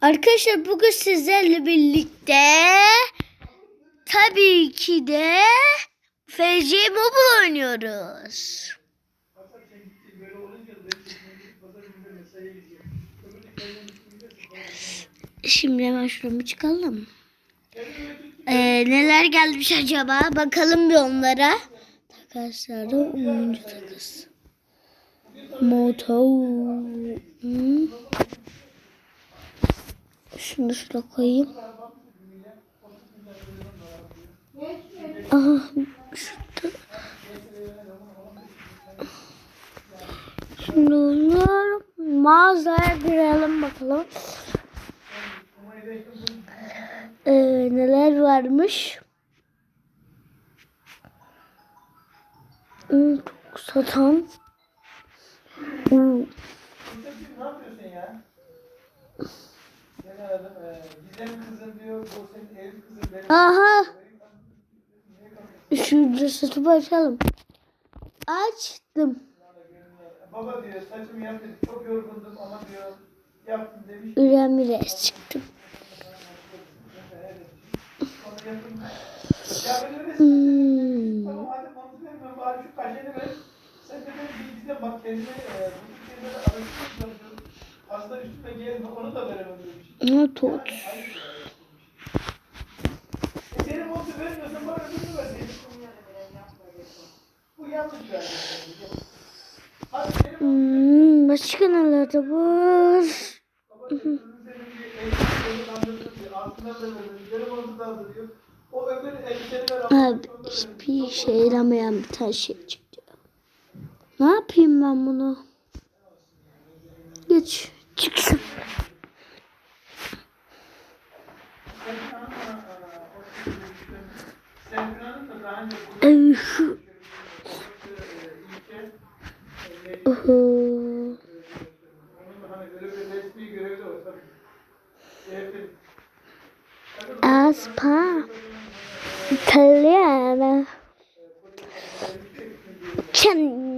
Arkadaşlar bugün sizlerle birlikte tabii ki de FC Mobile oynuyoruz. Şimdi hemen şuramı çıkalım. Ee, neler gelmiş acaba? Bakalım bir onlara. Takaslarda oyuncu takas. Moto. Hmm. Şunu şuraya koyayım. Aha şurada. Şimdi bunlar mağazaya girelim bakalım. Ee, neler varmış? Hmm, çok satan. Hmm. Gizem kızım diyor. Senin kızın. Benim Aha. Şurada satıp açalım. Açtım. Baba diyor saçımı yap dedi. Çok yorgundum ama diyor yaptım demiş. Çıktım. Yaptım. Ya ben öyle Hmm. Tamam hadi montu verme bari şu kaşeni ver. Sen de benim bilgiden bak kendime e, bu tür şeyleri araştırıp çalışıyorum. Aslında üstüme gelme onu da veremem demiş. Ne tut? E, senin montu vermiyorsan bana öbürünü verseydin. Bu yanlış verdi. Hmm, başka neler de var? Abi hiçbir işe yaramayan bir tane şey çıktı. Ne yapayım ben bunu? Geç. Çıksın. Ay şu. Oho. Aspa. Italiana. Can.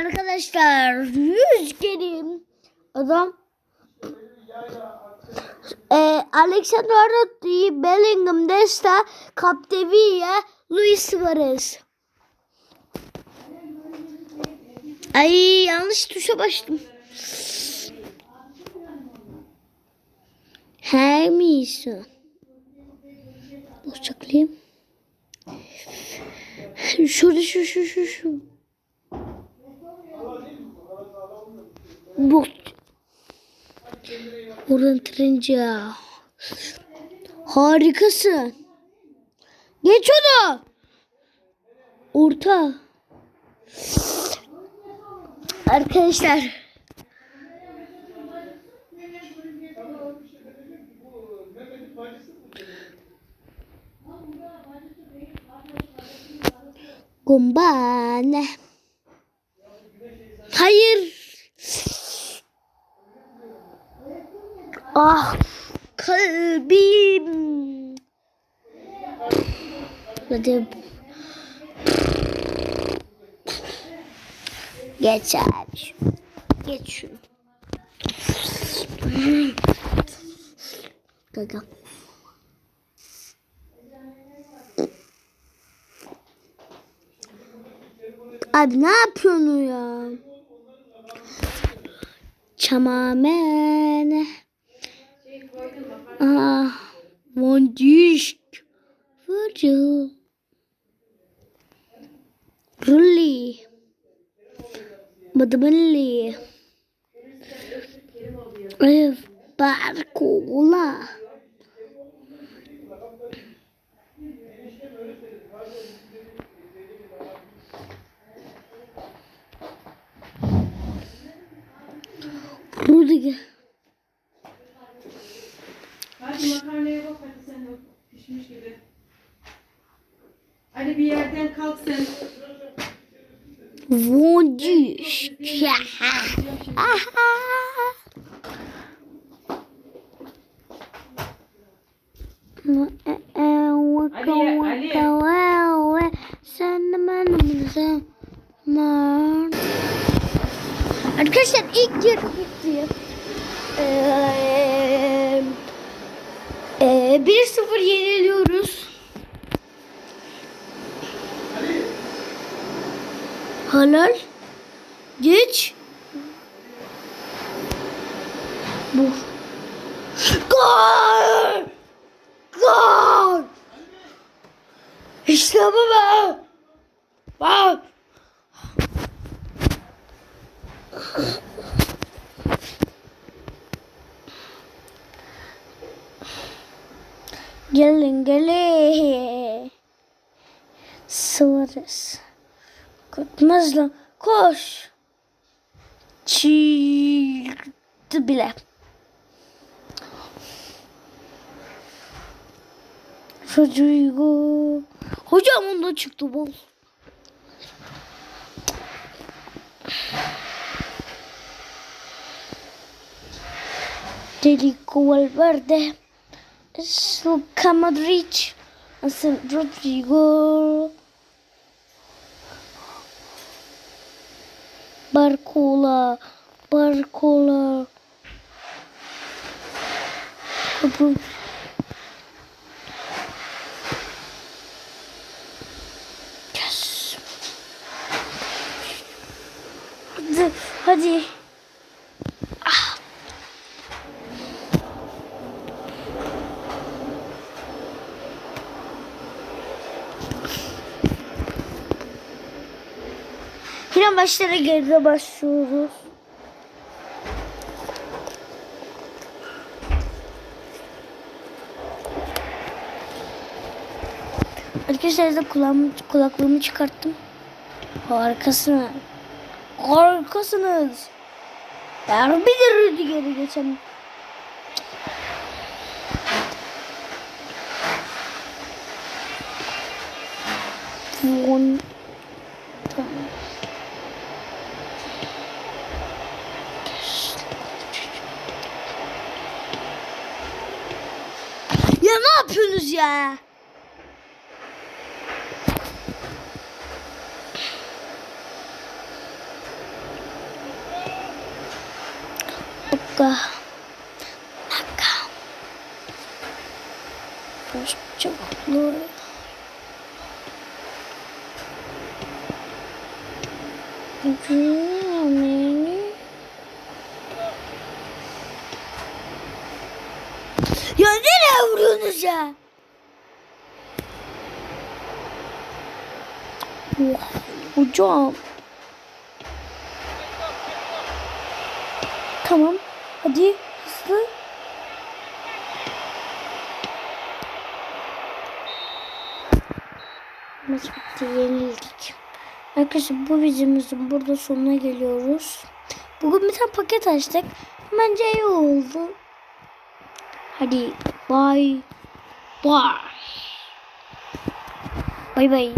Arkadaşlar yüz gelim. Adam e, Alexander Arnold, Bellingham, Desta, Capdevilla, Luis Suarez. Ay yanlış tuşa bastım. Her misin? Bıçaklayayım. Şurada şu şu şu şu. Bu. Buradan tırınca. Harikasın. Geç onu. Orta. Arkadaşlar. Gumbane. Hayır. Ah kalbim. Hadi. Geç abi. Geç şunu. Gaga. Abi ne yapıyorsun ya? Çamamen. Ah, mon disque. Virgil. Rulli. Mıdmilli. Ev. Barkola. Rudiger. De pişmiş gibi. Ali bir yerden kalk sen. Ali. Arkadaşlar ilk yarı bitti. Ee, e, 1-0 yeniliyoruz. Halal. Geç. Bu. Gol! Gol! İşte bu be! Bak! Gelin gelin. Suarez. Korkmaz lan. Koş. Çıktı bile. Rodrigo. Hocam onda çıktı bol. Delico Valverde. Luka Modric. Asıl Rodrigo. Barcola. Barcola. Kapı. Yes. Hadi. Hadi. Ah. Başlara geride başlıyoruz. Arkadaşlar da kulağımı, kulaklığımı çıkarttım. Harikasınız. Harikasınız. Bir de Rüdiger'i geçelim. Von Ya ne yapıyorsunuz ya? Oka. Naka. Boş çabuklu. Güvenli. Ya nereye vuruyorsunuz ya? Oh, hocam. Tamam. Hadi hızlı. Maç bitti. Yenildik. Arkadaşlar bu videomuzun burada sonuna geliyoruz. Bugün bir tane paket açtık. Bence iyi oldu. Hadi bye. Bye. Bye bye.